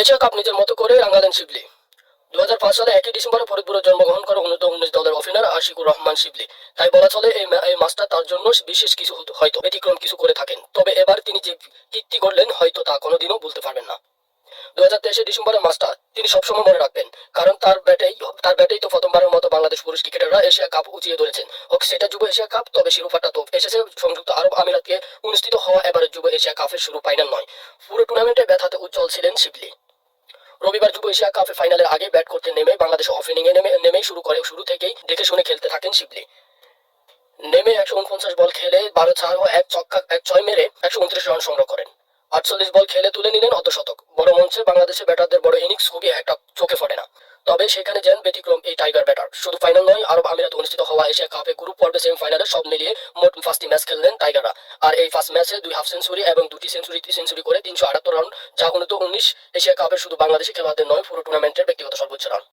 Asia cup নিজের মতো করে রাঙালেন শিবলি। দু সালে একই ডিসেম্বরে ফরিদপুরে জন্মগ্রহণ করে অনুত উনিশ দলের ওপেনার আশিকুর রহমান শিবলি। তাই বলা চলে এই মাসটা তার জন্য বিশেষ কিছু হয়তো ব্যতিক্রম কিছু করে থাকেন। তবে এবার তিনি যে কীর্তি করলেন হয়তো তা কোনোদিনও বলতে পারবেন না। দু হাজার তেইশে ডিসেম্বরের মাসটা তিনি সবসময় মনে রাখবেন, কারণ তার ব্যাটেই তার ব্যাটেই তো প্রথমবারের মতো বাংলাদেশ পুরুষ ক্রিকেটাররা এশিয়া কাপ উঁচিয়ে ধরেছেন। হোক, সেটা যুব এশিয়া কাপ, তবে শিরোপাটা তো এসেছে সংযুক্ত আরব আমিরাতকে অনুষ্ঠিত হওয়া এবারের যুব এশিয়া কাপের শুরু ফাইনাল নয়। পুরো টুর্নামেন্টে ব্যথাতে উজ্জ্বল ছিলেন শিবলি। রবিবার যুব এশিয়া কাপের ফাইনালের আগে ব্যাট করতে নেমে বাংলাদেশ অফেনিং এ নেমে শুরু করে। শুরু থেকেই দেখে শুনে খেলতে থাকেন শিবলি। নেমে একশো উনপঞ্চাশ বল খেলে বারো চার ও এক ছক্কা এক ছয় মেরে একশো উনত্রিশ রান সংগ্রহ করেন। আটচল্লিশ বল খেলে তুলে নিলেন অর্ধশতক বড় মঞ্চে বাংলাদেশের ব্যাটারদের বড় ইনিংস খুবই একটা চোখে ফোটে না। তবে সেখানে যেন ব্যতিক্রম এই টাইগার ব্যাটার শুধু ফাইনাল নয়, আরব আমিরাত অনুষ্ঠিত হওয়া এশিয়া কাপে গ্রুপ পর্বে সেমিফাইনালে সব মিলিয়ে মোট পাঁচটি ম্যাচ খেললেন টাইগাররা আর এই ফার্স্ট ম্যাচে দুই হাফ সেঞ্চুরি এবং দুটি সেঞ্চুরি সেঞ্চুরি করে তিনশো আটাত্তর রান, যা উনিশ এশিয়া কাপের শুধু বাংলাদেশি খেলোয়াড়দের নয়, পুরো টুর্নামেন্টের ব্যক্তিগত সর্বোচ্চ রান।